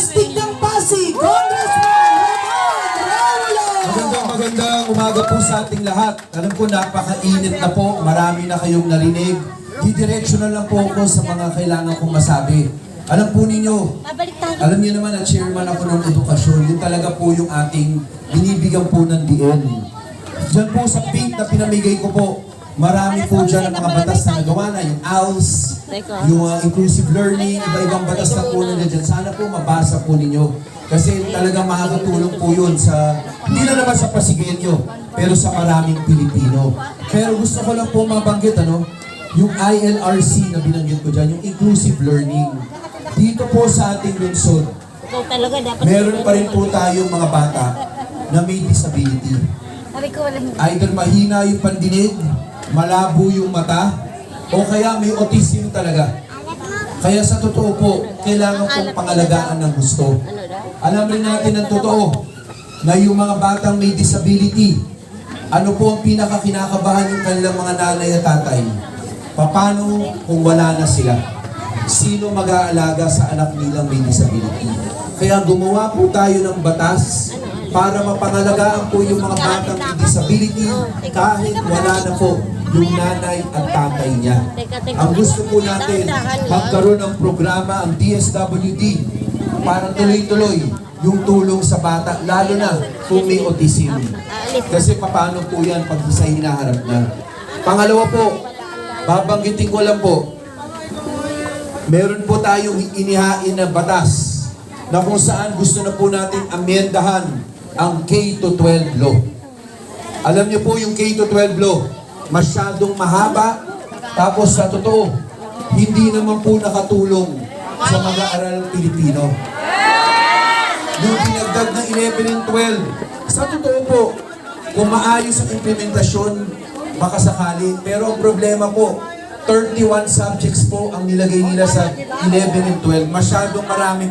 Astig ng Pasig, Congressman Ramon Raulo! Magandang magandang umaga po sa ating lahat. Alam ko napakainit na po, marami na kayong narinig. Didiretso na lang po ako sa mga kailangan kong masabi. Alam po ninyo, alam niyo naman na chairman ako ng edukasyon. Yun talaga po yung ating binibigyan po ng diin. Diyan po sa pink na pinamigay ko po, marami po dyan ang mga batas na nagawa na. Yung ALS, yung uh, inclusive learning, iba-ibang batas na po na dyan. Sana po mabasa po ninyo. Kasi talagang makakatulong po yun sa, hindi na naman sa Pasigenyo, pero sa maraming Pilipino. Pero gusto ko lang po mabanggit, ano, yung ILRC na binanggit ko dyan, yung inclusive learning. Dito po sa ating lungsod, meron pa rin po tayong mga bata na may disability. Either mahina yung pandinig, malabo yung mata, o kaya may autism talaga. Kaya sa totoo po, kailangan pong pangalagaan ng gusto. Ano? Alam rin natin ang totoo na yung mga batang may disability, ano po ang pinakakinakabahan yung kanilang mga nanay at tatay? Paano kung wala na sila? Sino mag-aalaga sa anak nilang may disability? Kaya gumawa po tayo ng batas para mapangalagaan po yung mga batang may disability kahit wala na po yung nanay at tatay niya. Ang gusto po natin, magkaroon ng programa ang DSWD para tuloy-tuloy yung tulong sa bata, lalo na kung may autism. Kasi paano po yan pag sa hinaharap na. Pangalawa po, babanggitin ko lang po, meron po tayong inihain na batas na kung saan gusto na po natin amendahan ang K-12 law. Alam niyo po yung K-12 law, masyadong mahaba, tapos sa totoo, hindi naman po nakatulong sa mga aral Pilipino. Yung dinagdag ng 11 and 12, sa totoo po, kung maayos ang implementasyon, baka sakali. Pero ang problema po, 31 subjects po ang nilagay nila sa 11 and 12. Masyadong marami